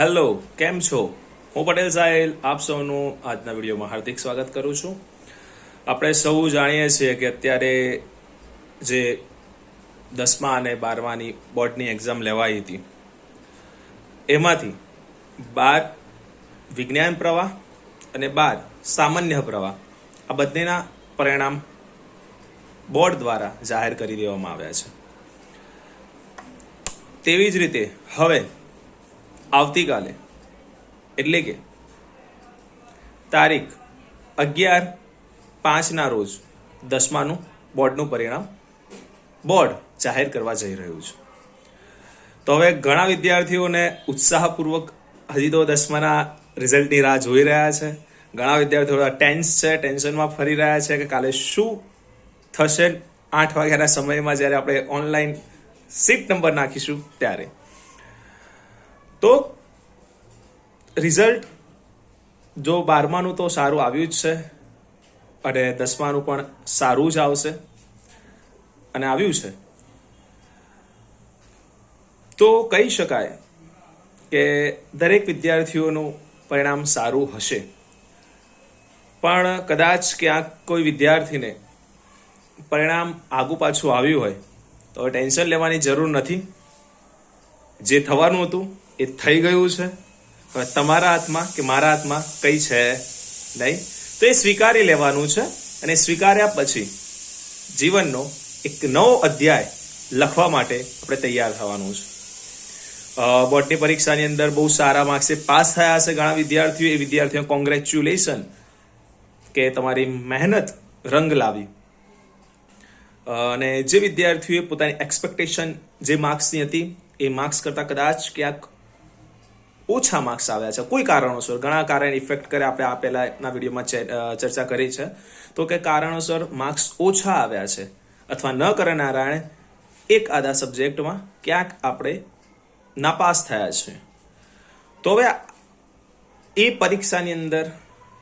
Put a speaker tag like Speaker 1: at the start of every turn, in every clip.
Speaker 1: Hello, કેમ છો? હું પટેલ સાહેલ, આપ સૌનું આજના વિડીયોમાં હાર્દિક સ્વાગત કરું છું. આપણે સૌ જાણીએ છીએ કે અત્યારે જે દસમા અને બારમાની બોર્ડની એક્ઝામ લેવાઈ હતી, એમાંથી બાર વિજ્ઞાન પ્રવાહ અને બાર સામાન્ય પ્રવાહ, આ બંનેના પરિણામ બોર્ડ દ્વારા જાહેર કરી દેવામાં આવ્યા છે. તેવી જ રીતે, હવે આવતીકાલે. એટલે કે તારીખ અગિયાર પાંચના રોજ દસમાનું બોર્ડનું પરિણામ બોર્ડ જાહેર કરવા જઈ રહ્યું છે. તો હવે ઘણા વિદ્યાર્થીઓને ઉત્સાહપૂર્વક હજી તો દસમાના રિઝલ્ટની રાહ જોઈ રહ્યા છે. ઘણા વિદ્યાર્થીઓ ટેન્સ છે, ટેન્શનમાં ફરી રહ્યા છે કે કાલે શું થશે? આઠ વાગ્યાના સમયમાં જ્યારે આપણે ઓનલાઈન સીટ નંબર નાખીશું ત્યારે. તો રિઝલ્ટ જો બારમાનું તો સારું આવ્યું જ છે અને દસમાનું પણ સારું જ આવશે અને આવ્યું છે. તો કહી શકાય કે દરેક વિદ્યાર્થીઓનું પરિણામ સારું હશે. પણ કદાચ ક્યાંક કોઈ વિદ્યાર્થીને પરિણામ આગુ પાછું આવ્યું હોય તો ટેન્શન લેવાની જરૂર નથી. જે થવાનું હતું એ થઈ ગયું છે. હવે તમારા હાથમાં કે મારા હાથમાં કઈ છે નહીં. તો એ સ્વીકારી લેવાનું છે અને સ્વીકાર્યા પછી જીવનનો એક નવો અધ્યાય લખવા માટે આપણે તૈયાર થવાનું છે. બોર્ડની પરીક્ષાની અંદર બહુ સારા માર્ક્સે પાસ થયા હશે ઘણા વિદ્યાર્થીઓ. એ વિદ્યાર્થીઓ કોંગ્રેચ્યુલેશન કે તમારી મહેનત રંગ લાવી. અને જે વિદ્યાર્થીઓએ પોતાની એક્સપેક્ટેશન જે માર્ક્સની હતી, એ માર્ક્સ કરતાં કદાચ ક્યાંક ઓછા માર્ક્સ આવ્યા છે. કોઈ કારણોસર, ઘણા કારણ ઇફેક્ટ કરે આપણે આ પહેલાના વિડીયોમાં ચર્ચા કરી છે. તો કે કારણોસર માર્ક્સ ઓછા આવ્યા છે. અથવા ન કરનારાણે એક આધા સબ્જેક્ટમાં ક્યાંક આપણે નાપાસ થયા છે. તો હવે એ પરીક્ષાની અંદર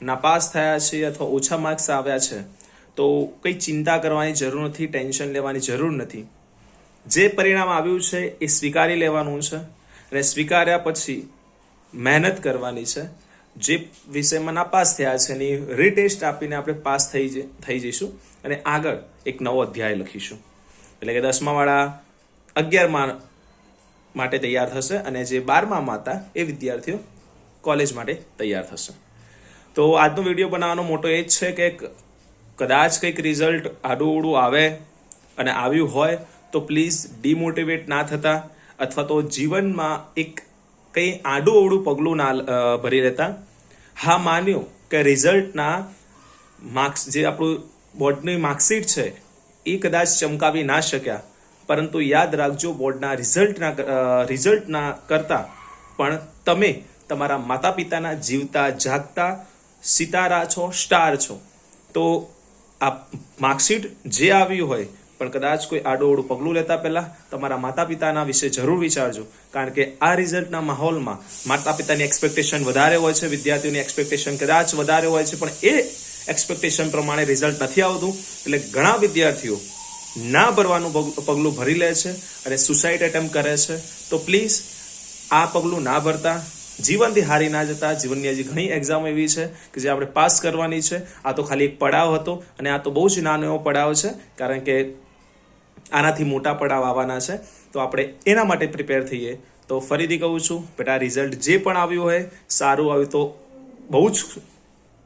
Speaker 1: નાપાસ થયા છે અથવા ઓછા માર્ક્સ આવ્યા છે, તો કંઈ ચિંતા કરવાની જરૂર નથી, ટેન્શન લેવાની જરૂર નથી. જે પરિણામ આવ્યું છે એ સ્વીકારી લેવાનું છે. અને સ્વીકાર્યા પછી મહેનત કરવાની છે. જે વિષયમાં નાપાસ થયા છે એની રીટેસ્ટ આપીને આપણે પાસ થઈ થઈ જઈશું. અને આગળ એક નવો અધ્યાય લખીશું. એટલે કે દસમાવાળા અગિયારમાં માટે તૈયાર થશે અને જે બારમામાં હતા એ વિદ્યાર્થીઓ કોલેજ માટે તૈયાર થશે. તો આજનો વીડિયો બનાવવાનો મોટો એ જ છે કે કદાચ કંઈક રિઝલ્ટ આડું આવે અને આવ્યું હોય તો પ્લીઝ ડિમોટિવેટ ના થતા અથવા તો જીવનમાં એક કંઈ આડું અવડું પગલું ના ભરી રહેતા. હા, માન્યું કે રિઝલ્ટના માર્ક્સ, જે આપણું બોર્ડની માર્કશીટ છે, એ કદાચ ચમકાવી ના શક્યા. પરંતુ યાદ રાખજો, બોર્ડના રિઝલ્ટના રિઝલ્ટના કરતાં પણ તમે તમારા માતા પિતાના જીવતા જાગતા સિતારા છો, સ્ટાર છો. તો આ માર્કશીટ જે આવ્યું હોય પણ કદાચ કોઈ આડોઅવડું પગલું લેતા પહેલા તમારા માતા પિતાના વિશે જરૂર વિચારજો. કારણ કે આ રિઝલ્ટના માહોલમાં માતા પિતાની એક્સપેક્ટેશન વધારે હોય છે, વિદ્યાર્થીઓની એક્સપેક્ટેશન કદાચ વધારે હોય છે, પણ એ એક્સપેક્ટેશન પ્રમાણે રિઝલ્ટ નથી આવતું. એટલે ઘણા વિદ્યાર્થીઓ ના ભરવાનું પગલું ભરી લે છે અને સુસાઇડ એટેમ્પ કરે છે. તો પ્લીઝ આ પગલું ના ભરતા, જીવનથી હારી ના જતા, જીવનની હજી ઘણી એક્ઝામ એવી છે કે જે આપણે પાસ કરવાની છે. આ તો ખાલી એક પડાવ હતો અને આ તો બહુ જ નાનો એવો પડાવ છે. કારણ કે આનાથી મોટા પડાવ આવવાના છે. તો આપણે એના માટે પ્રિપેર થઈએ. તો ફરીથી કહું છું, બેટા રિઝલ્ટ જે પણ આવ્યું હોય, સારું આવ્યું તો બહુ જ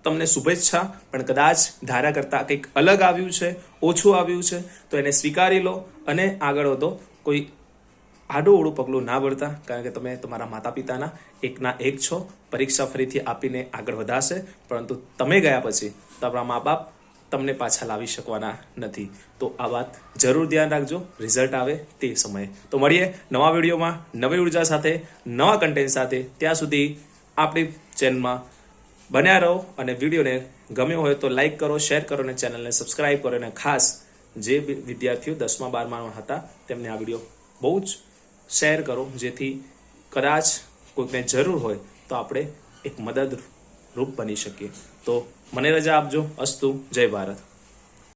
Speaker 1: તમને શુભેચ્છા, પણ કદાચ ધારા કરતાં કંઈક અલગ આવ્યું છે, ઓછું આવ્યું છે, તો એને સ્વીકારી લો અને આગળ વધો. કોઈ આડું ઓળું પગલું ના ભરતા, કારણ કે તમે તમારા માતા પિતાના એકના એક છો, પરીક્ષા ફરીથી આપીને આગળ વધાશે. પરંતુ તમે ગયા પછી તમારા મા બાપ તમને પાછા લાવી શકવાના નથી. તો આ વાત જરૂર ધ્યાન રાખજો. રિઝલ્ટ આવે તે સમયે. તો મળીએ નવા વિડીયોમાં નવી ઊર્જા સાથે, નવા કન્ટેન્ટ સાથે. ત્યાં સુધી આપણી ચેનલમાં બન્યા રહો અને વિડીયોને ગમ્યો હોય તો લાઇક કરો શેર કરો અને ચેનલને સબસ્ક્રાઈબ કરો. અને ખાસ જે વિદ્યાર્થીઓ દસમા બારમામાં હતા, તેમને આ વીડિયો બહુ જ શેર કરો. જેથી કદાચ કોઈકને જરૂર હોય તો આપણે એક મદદરૂપ બની શકીએ. તો મને રજા આપજો. અસ્તુ. જય ભારત.